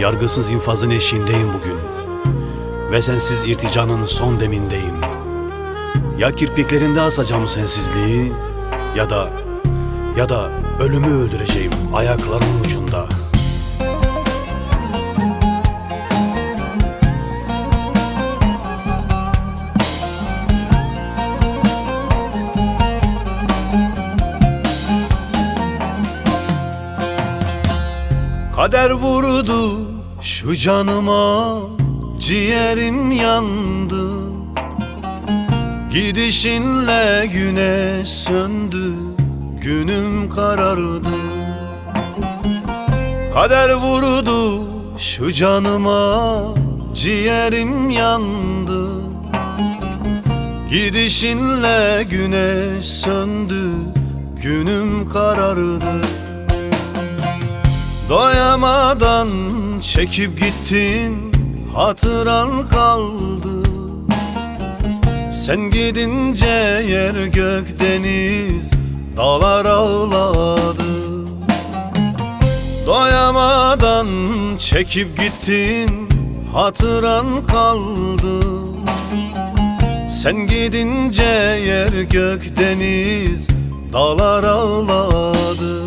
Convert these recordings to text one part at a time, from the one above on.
Yargısız infazın eşiğindeyim bugün. Ve sensiz irticanın son demindeyim. Ya kirpiklerinde asacağım sensizliği ya da ya da ölümü öldüreceğim ayaklarımın ucunda. Kader vurdu şu canıma Ciğerim yandı. Gidişinle güneş söndü Günüm karardı. Kader vurdu şu canıma Ciğerim yandı. Gidişinle güneş söndü Günüm karardı Doyamadan çekip gittin Hatıran kaldı. Sen gidince yer gök deniz Dağlar ağladı. Doyamadan çekip gittin Hatıran kaldı. Sen gidince yer gök deniz Dağlar ağladı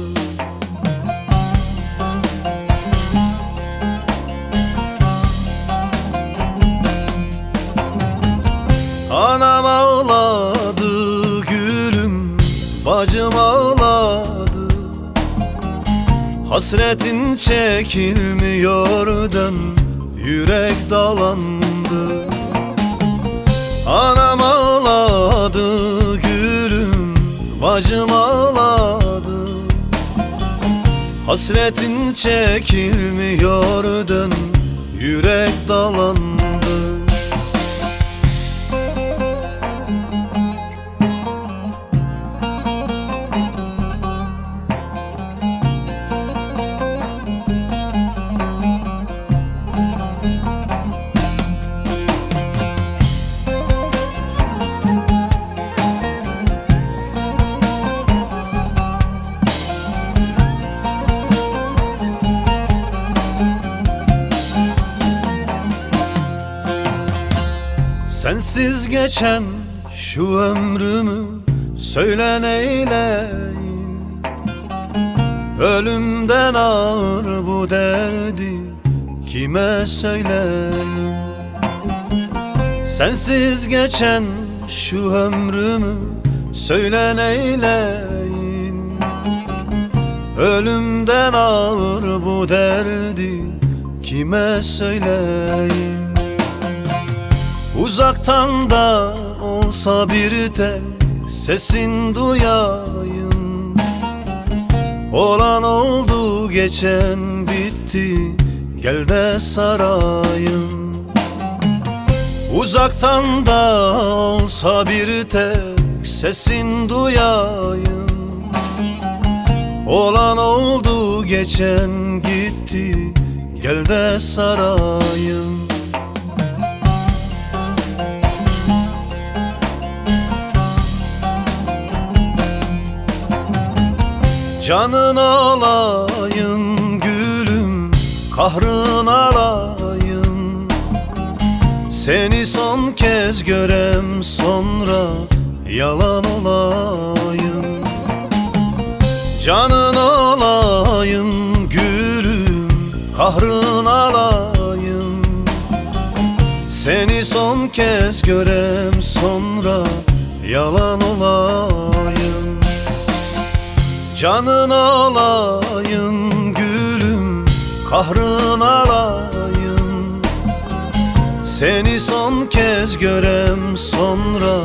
Anam ağladı gülüm Bacım ağladı. Hasretin çekilmiyor dön Yürek dalandı. Anam ağladı gülüm Bacım ağladı. Hasretin çekilmiyor dön Yürek dalandı Sensiz geçen şu ömrümü söyle neyleyim Ölümden ağır bu derdi kime söyleyeyim? Sensiz geçen şu ömrümü söyle neyleyim Ölümden ağır bu derdi kime söyleyeyim Uzaktan da olsa bir tek sesin duyayım. Olan oldu geçen bitti gel de sarayım. Uzaktan da olsa bir tek sesin duyayım. Olan oldu geçen gitti gel de sarayım Canın alayım gülüm Kahrın alayım. Seni son kez görem sonra Yalan olayım. Canın alayım gülüm Kahrın alayım. Seni son kez görem sonra Yalan olayım Canın alayım gülüm Kahrın alayım. Seni son kez görem sonra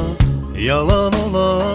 Yalan olayım